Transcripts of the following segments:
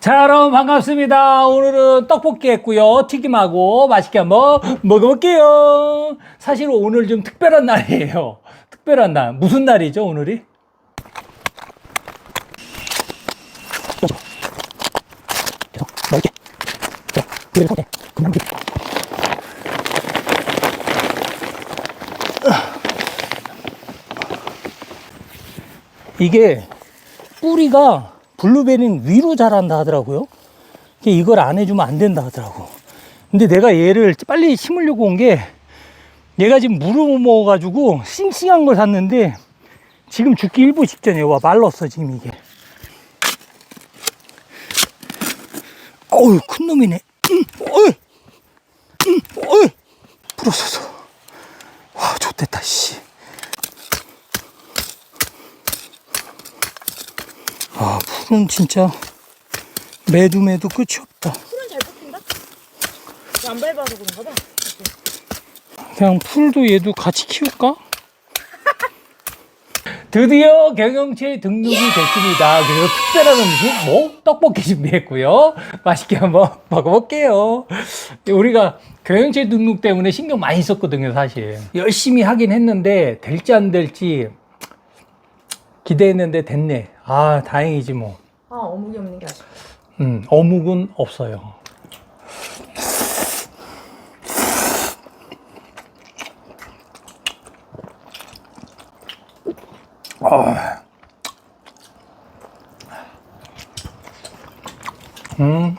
자, 여러분 반갑습니다. 오늘은 떡볶이 했고요. 튀김하고 맛있게 한번 먹어볼게요. 사실 오늘 좀 특별한 날이에요. 특별한 날. 무슨 날이죠, 오늘이? 이게 뿌리가 블루베리는 위로 자란다 하더라고요. 이걸 안 해주면 안 된다 하더라고. 근데 내가 얘를 빨리 심으려고 온 게 얘가 지금 물을 못 먹어가지고 싱싱한 걸 샀는데 지금 죽기 일부 직전이에요. 와, 말랐어, 지금 이게. 어우, 큰 놈이네. 음, 어이! 음, 어이! 부러졌어. 와, 좋됐다, 씨. 아, 풀은 진짜 매도 매도 끝이 없다. 풀은 잘 뽑힌다? 안 밟아서 그런가 봐. 그냥 풀도 얘도 같이 키울까? 드디어 경영체 등록이 됐습니다. 그래서 특별한 음식, 뭐, 떡볶이 준비했고요. 맛있게 한번 먹어볼게요. 우리가 경영체 등록 때문에 신경 많이 썼거든요, 사실. 열심히 하긴 했는데, 될지 안 될지 기대했는데 됐네. 아, 다행이지 뭐. 아 어묵이 없는 게 아쉽다. 음, 어묵은 없어요. 아. 음,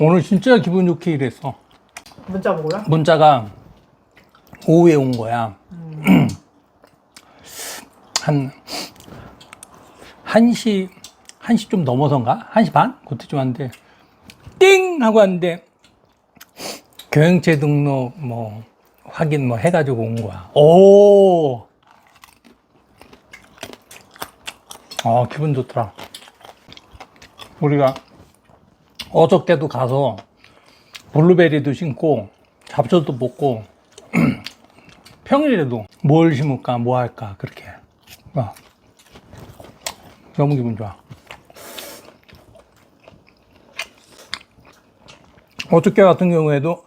오늘 진짜 기분 좋게 일했어. 문자 먹어요? 문자가 오후에 온 거야. 한, 1시, 1시 좀 넘어서인가? 1시 반? 그때쯤 왔는데, 띵! 하고 왔는데, 경영체 등록 뭐, 확인 뭐 해가지고 온 거야. 오! 아, 기분 좋더라. 우리가 어저께도 가서 블루베리도 심고 잡초도 먹고 평일에도 뭘 심을까 뭐 할까 그렇게 어. 너무 기분 좋아 어저께 같은 경우에도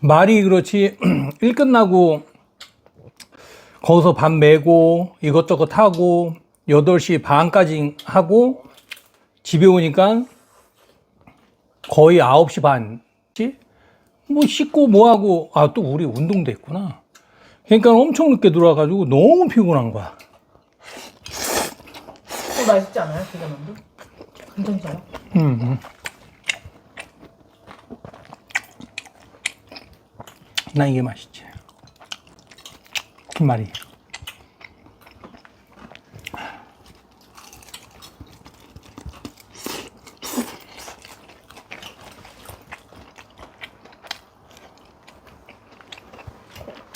말이 그렇지 일 끝나고 거기서 밥 메고 이것저것 하고 8시 반까지 하고 집에 오니까 거의 9시 반지? 뭐 씻고 뭐하고, 아, 또 우리 운동도 했구나. 그러니까 엄청 늦게 들어와가지고 너무 피곤한 거야. 또 맛있지 않아요? 계란만두? 괜찮잖아. 음, 음. 나 이게 맛있지. 김말이.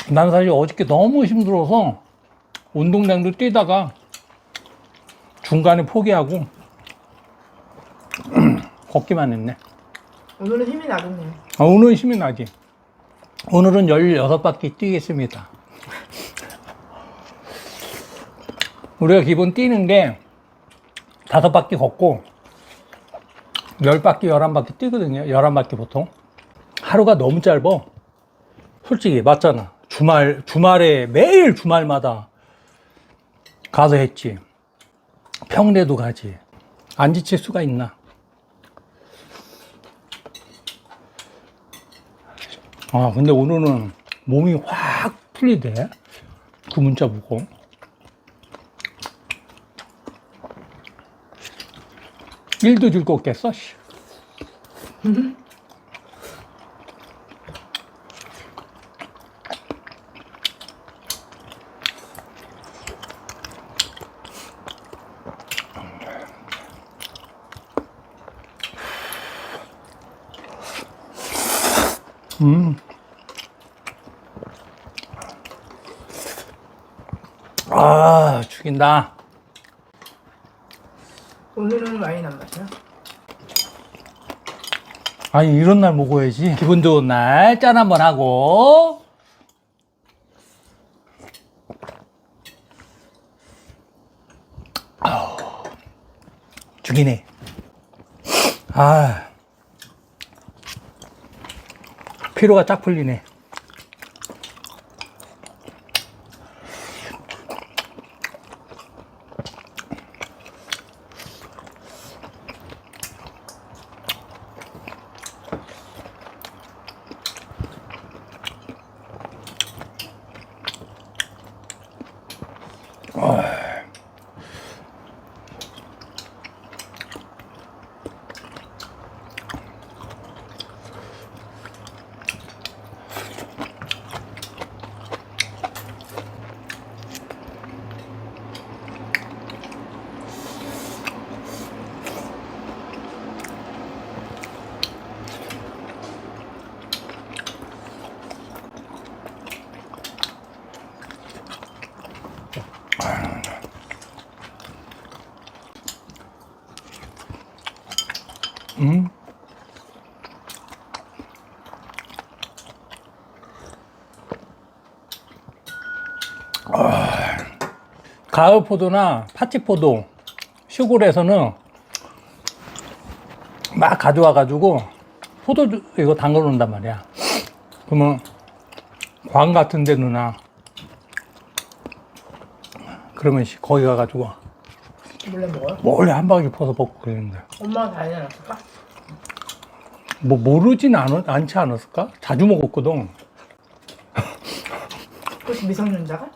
난 사실 어저께 너무 힘들어서 운동장도 뛰다가 중간에 포기하고 걷기만 했네. 오늘은 힘이 나겠네요. 아, 오늘은 힘이 나지. 오늘은 16바퀴 뛰겠습니다. 우리가 기본 뛰는 게 5바퀴 걷고 10바퀴, 11바퀴 뛰거든요. 11바퀴 보통. 하루가 너무 짧아. 솔직히 맞잖아. 주말, 주말에 매일 주말마다 가서 했지. 평일에도 가지. 안 지칠 수가 있나. 아, 근데 오늘은 몸이 확 풀리대. 그 문자 보고. 일도 즐겁겠어, 씨. 음. 아, 죽인다. 오늘은 와인 안 마셔요? 아니, 이런 날 먹어야지. 기분 좋은 날, 짠 한번 하고. 아우, 죽이네. 아. 피로가 쫙 풀리네. 음. 아, 가을 포도나 파치 포도 시골에서는 막 가져와 가지고 포도 주- 이거 담궈 놓는단 말이야. 그러면 광 같은 데 누나 그러면 씨, 거기 가 가지고 몰래 먹어요? 몰래 한 바가지 퍼서 먹고 그랬는데 엄마가 다 해놨을까? 뭐 모르진 않, 않지 않았을까? 자주 먹었거든. 혹시 미성년자가?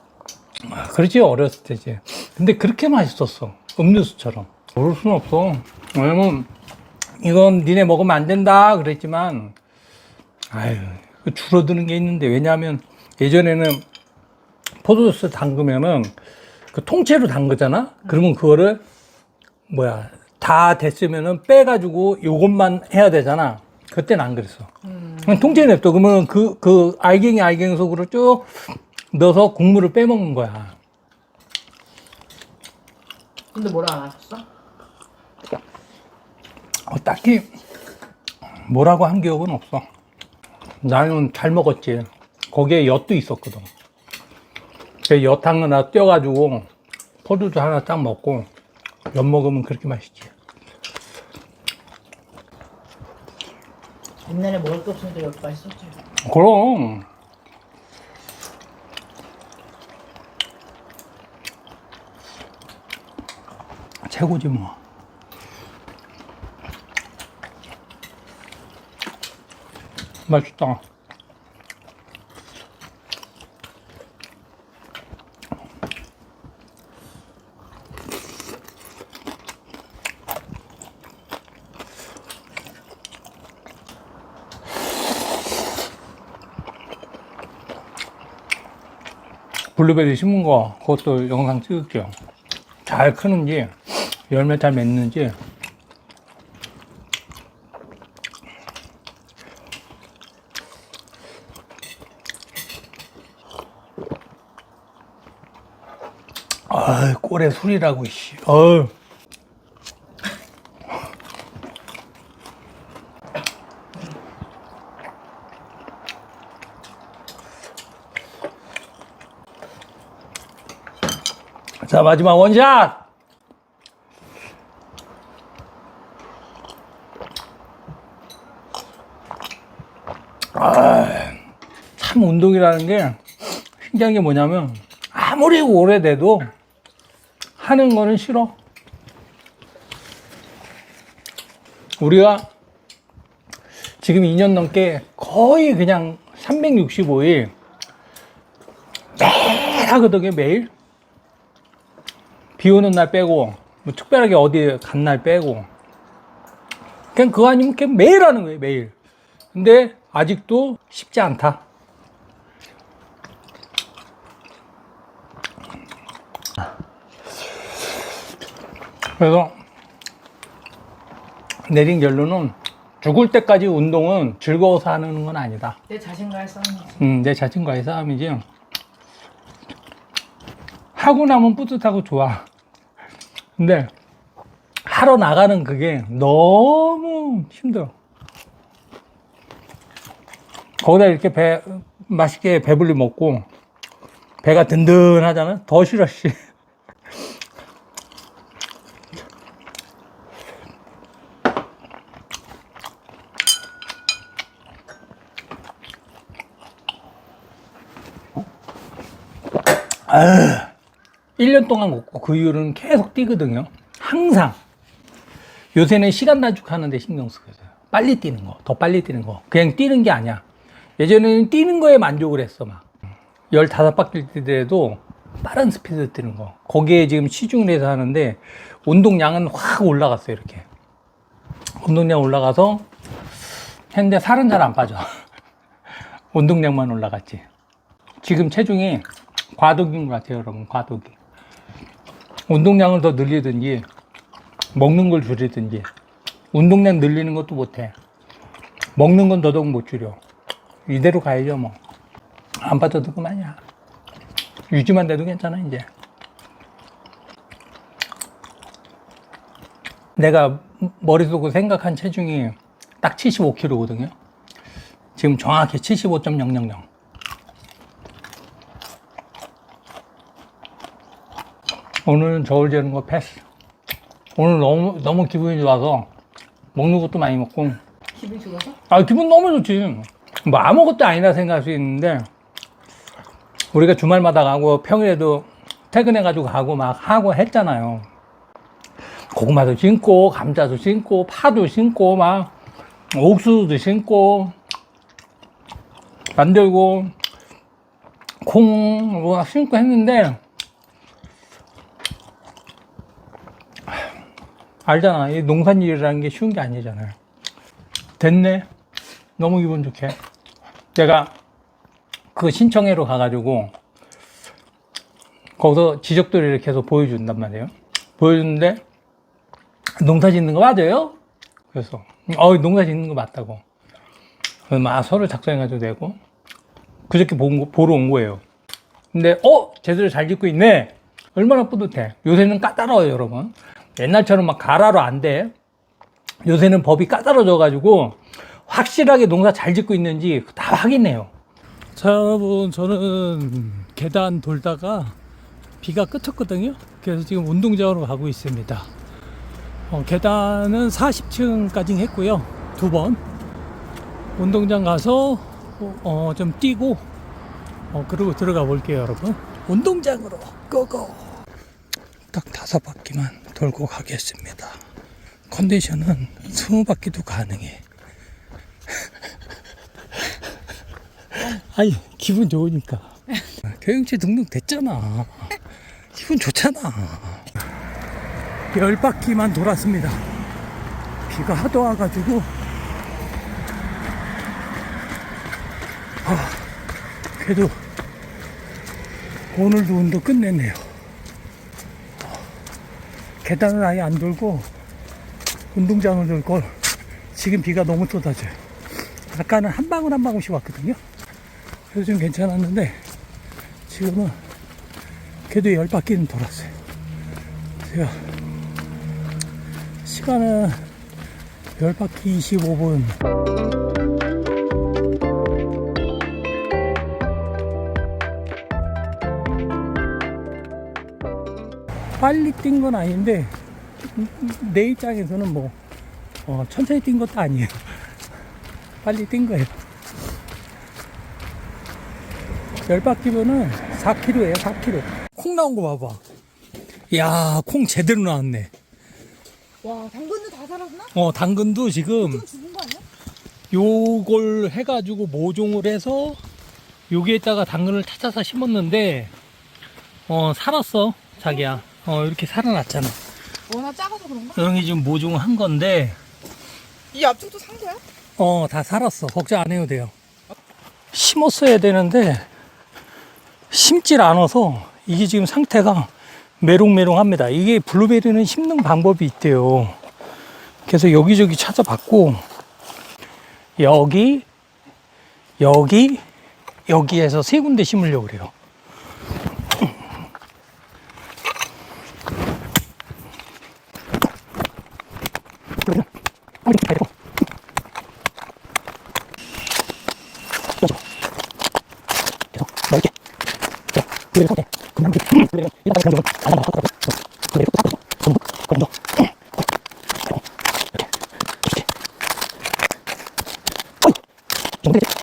아, 그렇지 어렸을 때지. 근데 그렇게 맛있었어. 음료수처럼. 모를 수는 없어. 왜냐면 이건 니네 먹으면 안 된다 그랬지만 아유 그 줄어드는 게 있는데 왜냐하면 예전에는 포도주스 담그면은 그 통째로 담그잖아. 그러면 그거를 뭐야 다 됐으면은 빼가지고 요것만 해야 되잖아. 그때는 안 그랬어. 그냥 통째로 냅둬. 그러면 그, 그 알갱이 알갱이 속으로 쭉 넣어서 국물을 빼먹는 거야. 근데 뭐라 안 하셨어? 어, 딱히 뭐라고 한 기억은 없어. 나는 잘 먹었지. 거기에 엿도 있었거든. 그 엿탕 하나 떼어가지고 포도주 하나 딱 먹고 엿 먹으면 그렇게 맛있지. 옛날에 먹을 게 없으니까 여기 맛있었지. 그럼. 최고지 뭐. 맛있다. 블루베리 심은 거 그것도 영상 찍을게요. 잘 크는지 열매 잘 맺는지 아 꼴에 술이라고 씨. 어우. 자 마지막 원샷! 아, 참 운동이라는 게 신기한 게 뭐냐면 아무리 오래돼도 하는 거는 싫어. 우리가 지금 2년 넘게 거의 그냥 365일 매일 하거든요 매일 비 오는 날 빼고 뭐 특별하게 어디 간 날 빼고 그냥 그거 아니면 그냥 매일 하는 거예요 매일 근데 아직도 쉽지 않다 그래서 내린 결론은 죽을 때까지 운동은 즐거워서 하는 건 아니다 내 자신과의 싸움이지. 음, 내 자신과의 싸움이지. 하고 나면 뿌듯하고 좋아. 근데 하러 나가는 그게 너무 힘들어. 거기다 이렇게 배, 맛있게 배불리 먹고 배가 든든하잖아. 더 싫어, 씨. 아. 1년 동안 먹고 그 이후로는 계속 뛰거든요. 항상. 요새는 시간 단축하는데 신경 쓰고 있어요. 빨리 뛰는 거, 더 빨리 뛰는 거. 그냥 뛰는 게 아니야. 예전에는 뛰는 거에 만족을 했어, 막. 15바퀴 뛰더라도 빠른 스피드 뛰는 거. 거기에 지금 치중을 해서 하는데, 운동량은 확 올라갔어요, 이렇게. 운동량 올라가서 했는데 살은 잘 안 빠져. 운동량만 올라갔지. 지금 체중이 과도기인 것 같아요, 여러분. 과도기. 운동량을 더 늘리든지, 먹는 걸 줄이든지, 운동량 늘리는 것도 못해. 먹는 건 더더욱 못 줄여. 이대로 가야죠, 뭐. 안 빠져도 그만이야. 유지만 돼도 괜찮아, 이제. 내가 머릿속으로 생각한 체중이 딱 75kg거든요. 지금 정확히 75.000. 오늘은 저울 재는 거 패스. 오늘 너무, 너무 기분이 좋아서 먹는 것도 많이 먹고. 기분 좋아서? 아, 기분 너무 좋지. 뭐 아무것도 아니라 생각할 수 있는데, 우리가 주말마다 가고 평일에도 퇴근해가지고 가고 막 하고 했잖아요. 고구마도 심고, 감자도 심고, 파도 심고, 막, 옥수수도 심고, 만들고, 콩, 뭐 심고 했는데, 알잖아. 이 농산일이라는 게 쉬운 게 아니잖아요. 됐네. 너무 기분 좋게. 제가 그 신청회로 가가지고 거기서 지적들을 계속 보여준단 말이에요. 보여주는데 농사 짓는 거 맞아요? 그래서 어 농사 짓는 거 맞다고. 막 서류 작성해가지고 내고 그저께 본 거- 보러 온 거예요. 근데 어 제대로 잘 짓고 있네. 얼마나 뿌듯해. 요새는 까다로워요, 여러분. 옛날처럼 막 가라로 안 돼. 요새는 법이 까다로워져 가지고 확실하게 농사 잘 짓고 있는지 다 확인해요. 자, 여러분, 저는 계단 돌다가 비가 끝었거든요. 그래서 지금 운동장으로 가고 있습니다. 어, 계단은 40층까지 했고요. 두 번. 운동장 가서 어, 좀 뛰고 어, 그리고 들어가 볼게요, 여러분. 운동장으로 고고. 딱 다섯 바퀴만 돌고 가겠습니다. 컨디션은 20바퀴도 가능해. 아니, 기분 좋으니까. 교육체 등록 됐잖아. 기분 좋잖아. 열 바퀴만 돌았습니다. 비가 하도 와가지고. 아, 그래도 오늘도 운동 끝냈네요. 계단을 아예 안 돌고 운동장을 돌걸 지금 비가 너무 쏟아져요. 아까는 한 방울 한 방울씩 왔거든요. 그래서 좀 괜찮았는데 지금은 그래도 열 바퀴는 돌았어요. 제가 시간은 열 바퀴 25분. 빨리 뛴 건 아닌데 내 입장에서는 뭐 어, 천천히 뛴 것도 아니에요. 빨리 뛴 거예요. 열 바퀴면은 4kg예요, 4kg. 콩 나온 거 봐봐. 야, 콩 제대로 나왔네. 와, 당근도 다 살았나? 어, 당근도 지금 좀 죽은 거 아니야? 요걸 해가지고 모종을 해서 여기에다가 당근을 찾아서 심었는데 어, 살았어, 자기야. 어, 이렇게 살아났잖아. 워낙 작아서 그런가? 여기 지금 모종을 한 건데 이 앞쪽도 산 거야? 어, 다 살았어. 걱정 안 해도 돼요. 심었어야 되는데, 심질 않아서, 이게 지금 상태가 메롱메롱합니다. 이게 블루베리는 심는 방법이 있대요. 그래서 여기저기 찾아봤고, 여기, 여기, 여기에서 세 군데 심으려고 그래요. 계속 넓게. 자, 그대로 상태. 금방 그대로. 그대로. 일단 그대로. 안 한다. 그대로 딱. 전부. 이렇게. 이렇게. 어이. 정도 되지?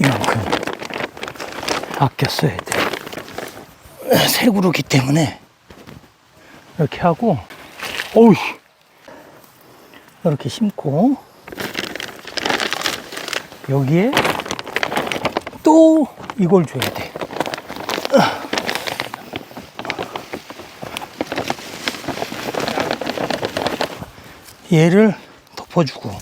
이만큼 아껴 써야 돼. 새 그루기 때문에 이렇게 하고, 어우, 이렇게 심고, 여기에 또 이걸 줘야 돼. 얘를 덮어주고,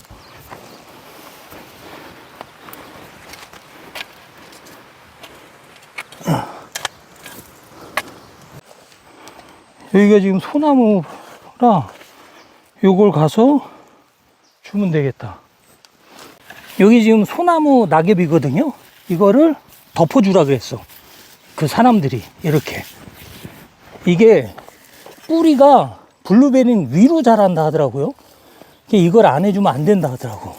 여기가 지금 소나무라 요걸 가서 주면 되겠다. 여기 지금 소나무 낙엽이거든요. 이거를 덮어주라 그랬어. 그 사람들이 이렇게. 이게 뿌리가 블루베리는 위로 자란다 하더라고요. 이걸 안 해주면 안 된다 하더라고.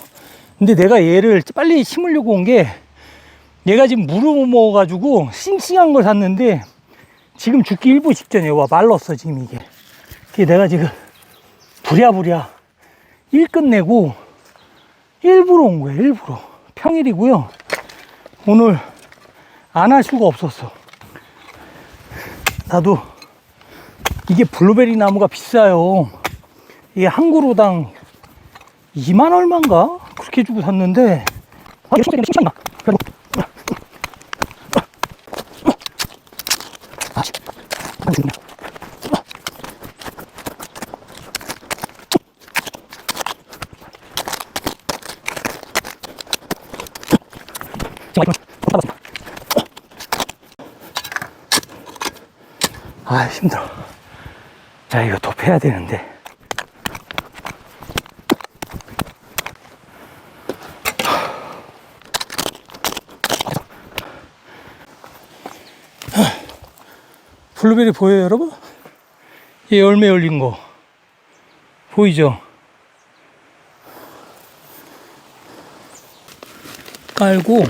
근데 내가 얘를 빨리 심으려고 온 게 얘가 지금 물을 못 먹어가지고 싱싱한 걸 샀는데 지금 죽기 일부 직전이에요. 와, 말랐어, 지금 이게. 내가 지금 부랴부랴 일 끝내고 일부러 온 거예요, 일부러. 평일이고요. 오늘 안 할 수가 없었어. 나도 이게 블루베리 나무가 비싸요. 이게 한 그루당 2만 얼마인가? 그렇게 주고 샀는데, 아, 씨. 안 죽네. 제가 이걸 못 잡았습니다. 아, 힘들어. 덮여야 되는데. 블루베리 보여요, 여러분? 이 열매 열린 거. 보이죠? 깔고,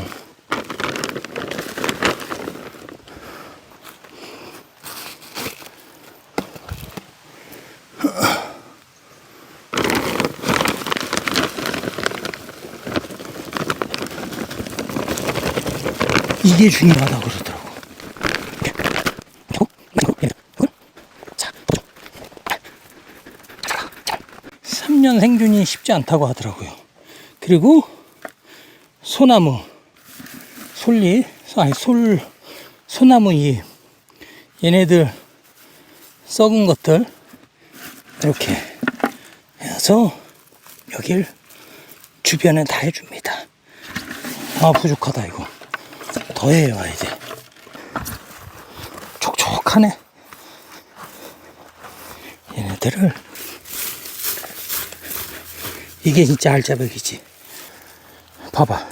이게 중요하다고 그러더라고. 자, 3년 생존이 쉽지 않다고 하더라고요. 그리고 소나무, 솔잎, 아니 솔, 소나무 잎, 얘네들 썩은 것들 이렇게 해서 여길 주변에 다 해줍니다. 아 부족하다 이거. 더 해와야 돼. 촉촉하네. 얘네들을 이게 진짜 알짜배기지. 봐봐.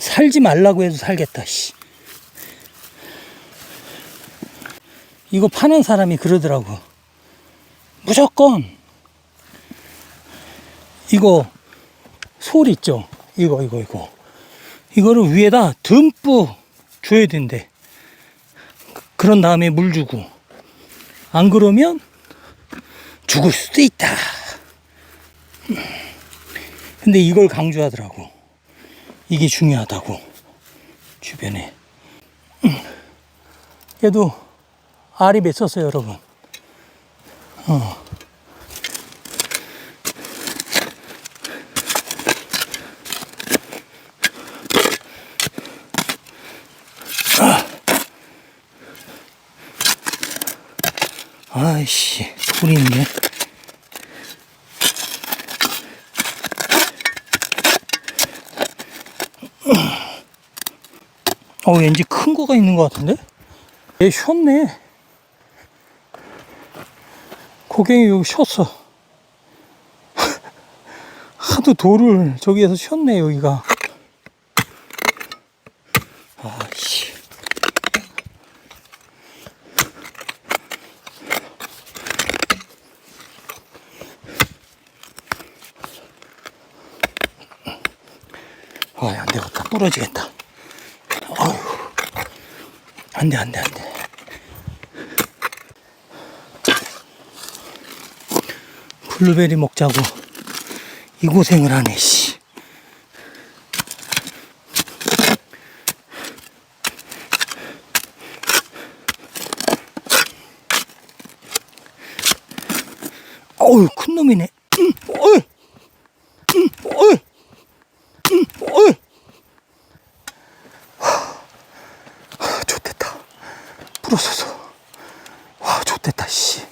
살지 말라고 해도 살겠다, 씨. 이거 파는 사람이 그러더라고. 무조건 이거 솔 있죠? 이거 이거 이거 이거를 위에다 듬뿍 줘야 된대. 그런 다음에 물 주고 안 그러면 죽을 수도 있다. 근데 이걸 강조하더라고. 이게 중요하다고 주변에. 얘도 알이 맺혔어요, 여러분. 어. 아이씨, 소리 있네. 어, 왠지 큰 거가 있는 것 같은데? 얘 쉬었네. 고갱이 여기 쉬었어. 하도 돌을 저기에서 쉬었네, 여기가. 아이씨. 아, 안 되겠다. 부러지겠다. 아유. 안 돼, 안 돼, 안 돼. 블루베리 먹자고 이 고생을 하네, 씨. 어우, 큰 놈이네. 음, 어이! 음, 어이! 음, 어이! 하, 좋됐다. 부러져서. 와, 좋됐다, 씨.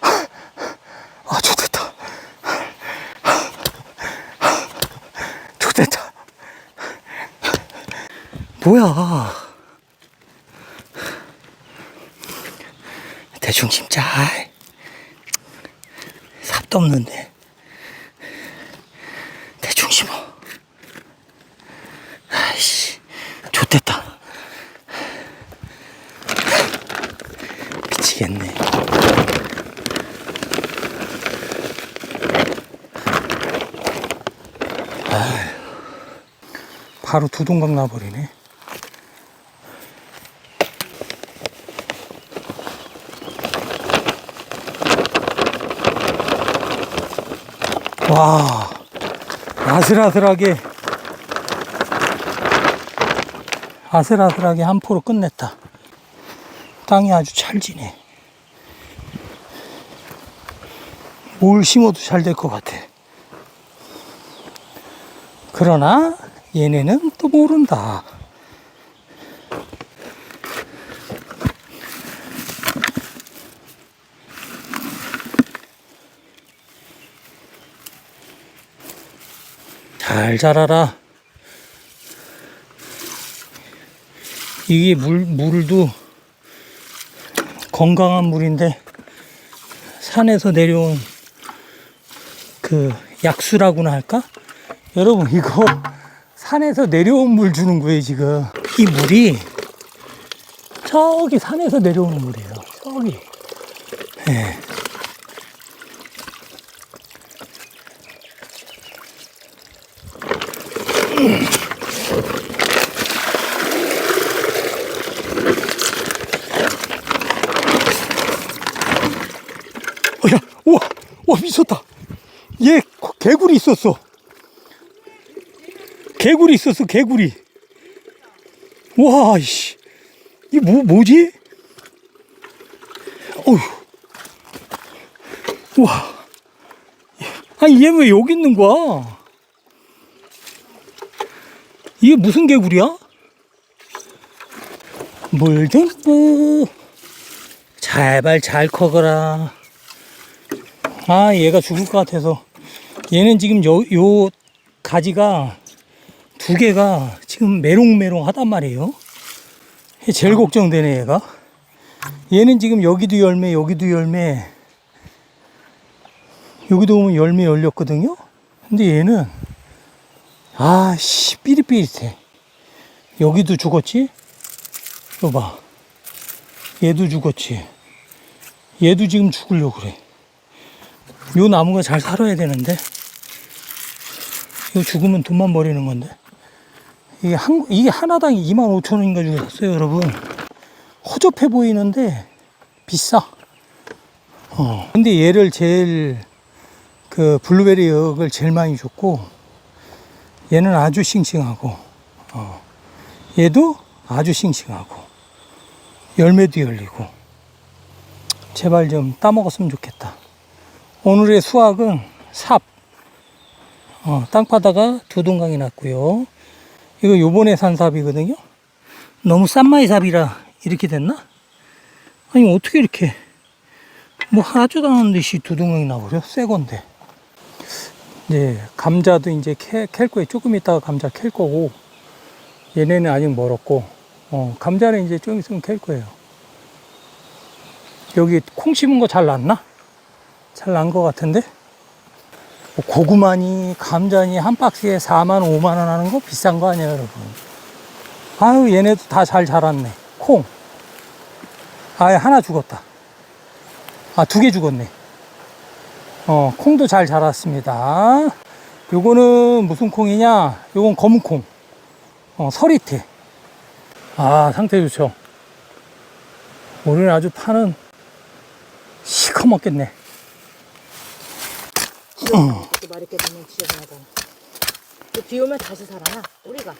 아, 좋됐다. 좋됐다. 뭐야. 대충 심자. 삽도 없는데. 대충 심어. 아이씨. 좋됐다. 미치겠네. 바로 두 동강 나버리네. 와, 아슬아슬하게, 아슬아슬하게 한 포로 끝냈다. 땅이 아주 찰지네. 뭘 심어도 잘 될 것 같아. 그러나 얘네는 또 모른다. 잘 자라라. 이게 물, 물도 건강한 물인데 산에서 내려온 그 약수라고나 할까? 여러분 이거 산에서 내려온 물 주는 거예요 지금. 이 물이 저기 산에서 내려오는 물이에요 저기. 와 미쳤다 얘 개구리 있었어 개구리 있었어, 개구리. 와, 씨. 이 뭐, 뭐지? 어휴. 와. 아니, 얘 왜 여기 있는 거야? 이게 무슨 개구리야? 물등뿌. 제발 잘 커거라. 아, 얘가 죽을 것 같아서. 얘는 지금 요, 요 가지가 두 개가 지금 메롱메롱 하단 말이에요. 제일 걱정되네, 얘가. 얘는 지금 여기도 열매, 여기도 열매, 여기도 보면 열매 열렸거든요. 근데 얘는, 아, 씨, 삐릿삐릿해. 여기도 죽었지? 이거 봐. 얘도 죽었지. 얘도 지금 죽으려고 그래. 요 나무가 잘 살아야 되는데. 이거 죽으면 돈만 버리는 건데. 이게 한, 이게 하나당 2만 5천 원인가 주고 샀어요, 여러분. 허접해 보이는데 비싸. 어. 근데 얘를 제일 그 블루베리 역을 제일 많이 줬고 얘는 아주 싱싱하고 어. 얘도 아주 싱싱하고 열매도 열리고 제발 좀 따먹었으면 좋겠다. 오늘의 수확은 삽. 어, 땅파다가 두 동강이 났고요. 이거 요번에 산 삽이거든요. 너무 싼 마이 삽이라 이렇게 됐나? 아니 어떻게 이렇게 뭐안 하는데 씨두 동강이 나버려? 새 건데. 이제 감자도 이제 캐, 캘 거예요. 조금 있다가 감자 캘 거고 얘네는 아직 멀었고 어, 감자는 이제 좀 있으면 캘 거예요. 여기 콩 심은 거 잘 났나? 잘 난 거 같은데? 뭐 고구마니 감자니 한 박스에 4만 5만 원 하는 거 비싼 거 아니에요 여러분? 아유 얘네도 다 잘 자랐네. 콩. 아예 하나 죽었다. 아 두 개 죽었네. 어 콩도 잘 자랐습니다. 요거는 무슨 콩이냐? 요건 검은 콩. 어, 서리태. 아, 상태 좋죠. 우리는 아주 파는 시커멓겠네. 이렇게 마르게 되면 지저분하잖아. 또비 오면 다시 살아나, 우리가.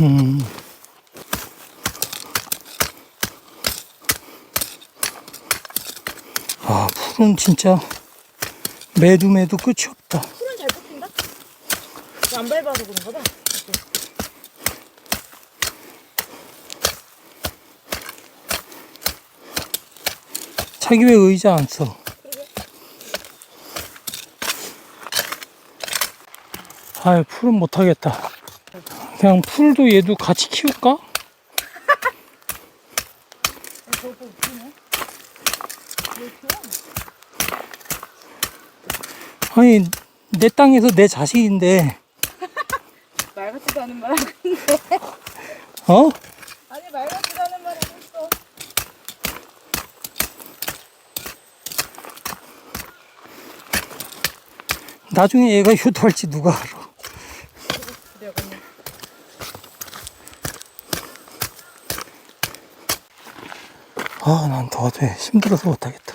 음. 아, 풀은 진짜 매도 매도 끝이 없다. 풀은 잘 뽑힌다? 안 밟아서 그런가 봐. 자기 왜 의자 안 써? 아이, 풀은 못하겠다. 그냥 풀도 얘도 같이 키울까? 아니, 내 땅에서 내 자식인데, 말 같지도 않은 말 하고 있네. 어? 아니, 말 같지도 않은 말 하고 있어. 나중에 얘가 효도할지 누가 알아. 아, 난 도저히 힘들어서 못하겠다.